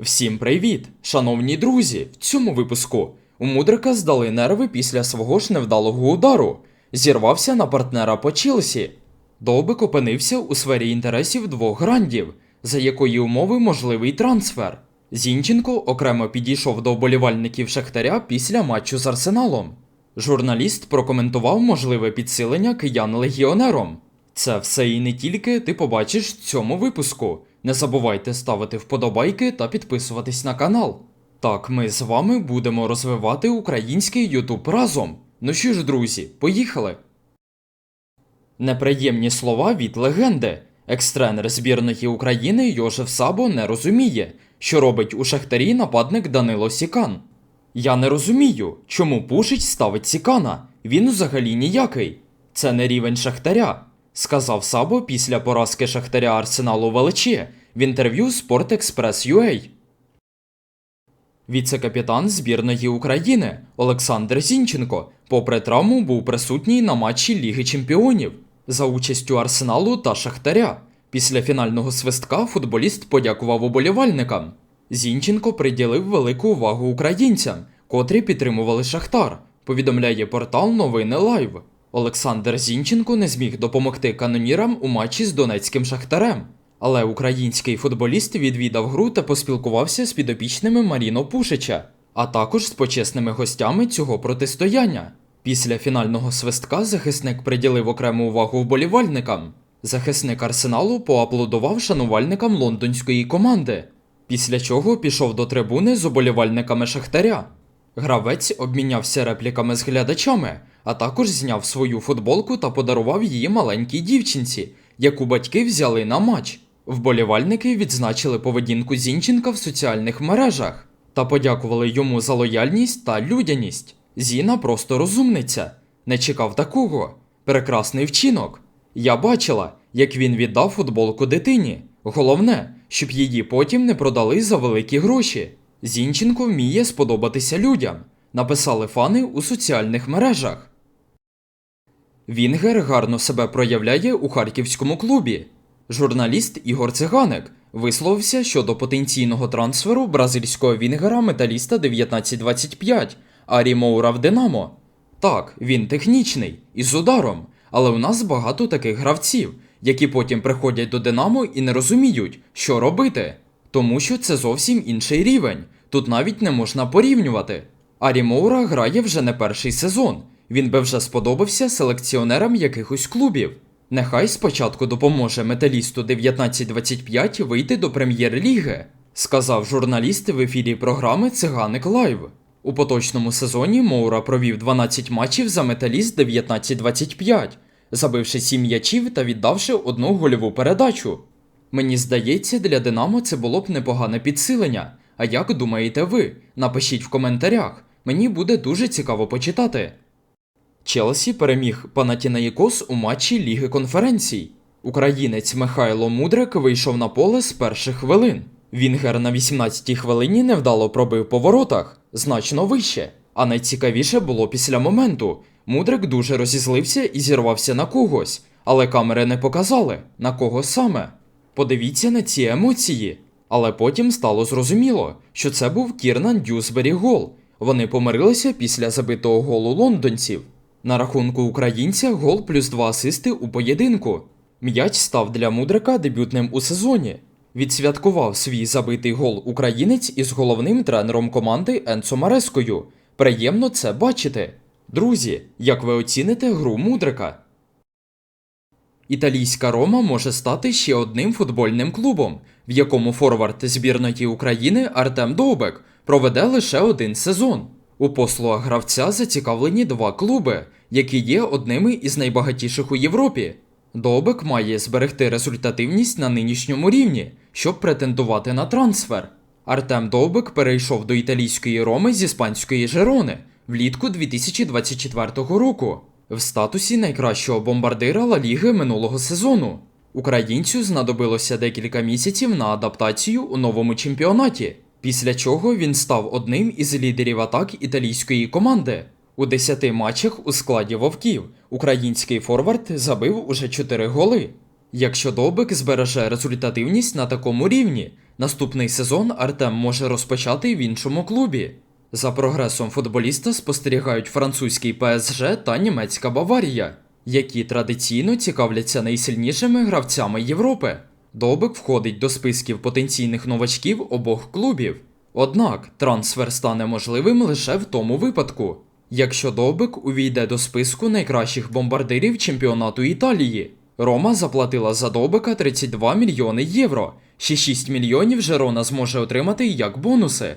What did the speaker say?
Всім привіт, шановні друзі! В цьому випуску у Мудрика здали нерви після свого ж невдалого удару. Зірвався на партнера по Челсі. Довбик опинився у сфері інтересів двох грандів, за якої умови можливий трансфер. Зінченко окремо підійшов до вболівальників Шахтаря після матчу з Арсеналом. Журналіст прокоментував можливе підсилення киян легіонером. Це все і не тільки ти побачиш в цьому випуску. Не забувайте ставити вподобайки та підписуватись на канал. Так, ми з вами будемо розвивати український Ютуб разом. Ну що ж, друзі, поїхали! Неприємні слова від легенди. Екс-тренер збірної України Йожеф Сабо не розуміє, що робить у Шахтарі нападник Данило Сікан. Я не розумію, чому Пушич ставить Сікана. Він взагалі ніякий. Це не рівень Шахтаря, сказав Сабо після поразки Шахтаря Арсеналу Величі в інтерв'ю Sport Express UA. Віце-капітан збірної України Олександр Зінченко, попри травму, був присутній на матчі Ліги Чемпіонів за участю Арсеналу та Шахтаря. Після фінального свистка футболіст подякував уболівальникам. Зінченко приділив велику увагу українцям, котрі підтримували Шахтар. Повідомляє портал Новини Лайв. Олександр Зінченко не зміг допомогти канонірам у матчі з донецьким шахтарем. Але український футболіст відвідав гру та поспілкувався з підопічними Маріно Пушича, а також з почесними гостями цього протистояння. Після фінального свистка захисник приділив окрему увагу вболівальникам. Захисник арсеналу поаплодував шанувальникам лондонської команди, після чого пішов до трибуни з уболівальниками Шахтаря. Гравець обмінявся репліками з глядачами, а також зняв свою футболку та подарував її маленькій дівчинці, яку батьки взяли на матч. Вболівальники відзначили поведінку Зінченка в соціальних мережах та подякували йому за лояльність та людяність. Зіна просто розумниця. Не чекав такого. Прекрасний вчинок. Я бачила, як він віддав футболку дитині. Головне, щоб її потім не продали за великі гроші. Зінченко вміє сподобатися людям, написали фани у соціальних мережах. Вінгер гарно себе проявляє у харківському клубі. Журналіст Ігор Циганик висловився щодо потенційного трансферу бразильського вінгера металіста 1925 Арі Моура в Динамо. Так, він технічний і з ударом, але у нас багато таких гравців, які потім приходять до Динамо і не розуміють, що робити. Тому що це зовсім інший рівень. Тут навіть не можна порівнювати. Арі Моура грає вже не перший сезон. Він би вже сподобався селекціонерам якихось клубів. Нехай спочатку допоможе металісту 1925 вийти до прем'єр-ліги, сказав журналіст в ефірі програми Циганик Лайв. У поточному сезоні Моура провів 12 матчів за металіст 1925, забивши 7 м'ячів та віддавши одну гольову передачу. Мені здається, для Динамо це було б непогане підсилення. А як думаєте ви? Напишіть в коментарях. Мені буде дуже цікаво почитати. Челсі переміг Панатінаїкос у матчі Ліги конференцій. Українець Михайло Мудрик вийшов на поле з перших хвилин. Вінгер на 18-й хвилині невдало пробив по воротах, значно вище. А найцікавіше було після моменту. Мудрик дуже розізлився і зірвався на когось, але камери не показали, на кого саме. Подивіться на ці емоції. Але потім стало зрозуміло, що це був Кірнан Дюсбері гол. Вони помирилися після забитого голу лондонців. На рахунку українця гол плюс два асисти у поєдинку. М'яч став для Мудрика дебютним у сезоні. Відсвяткував свій забитий гол українець із головним тренером команди Енцо Марескою. Приємно це бачити. Друзі, як ви оціните гру Мудрика? Італійська Рома може стати ще одним футбольним клубом, в якому форвард збірної України Артем Довбек проведе лише один сезон. У послугах гравця зацікавлені два клуби, які є одними із найбагатіших у Європі. Довбек має зберегти результативність на нинішньому рівні, щоб претендувати на трансфер. Артем Довбек перейшов до італійської Роми з іспанської Жерони влітку 2024 року в статусі найкращого бомбардира Ла Ліги минулого сезону. Українцю знадобилося декілька місяців на адаптацію у новому чемпіонаті, після чого він став одним із лідерів атак італійської команди. У 10 матчах у складі вовків український форвард забив уже 4 голи. Якщо Довбик збереже результативність на такому рівні, Наступний сезон Артем може розпочати в іншому клубі. За прогресом футболіста спостерігають французький ПСЖ та німецька Баварія, які традиційно цікавляться найсильнішими гравцями Європи. Добик входить до списків потенційних новачків обох клубів. Однак трансфер стане можливим лише в тому випадку, якщо Довбик увійде до списку найкращих бомбардирів чемпіонату Італії. Рома заплатила за Довбика 32 мільйони євро. Ще 6 мільйонів Жерона зможе отримати як бонуси.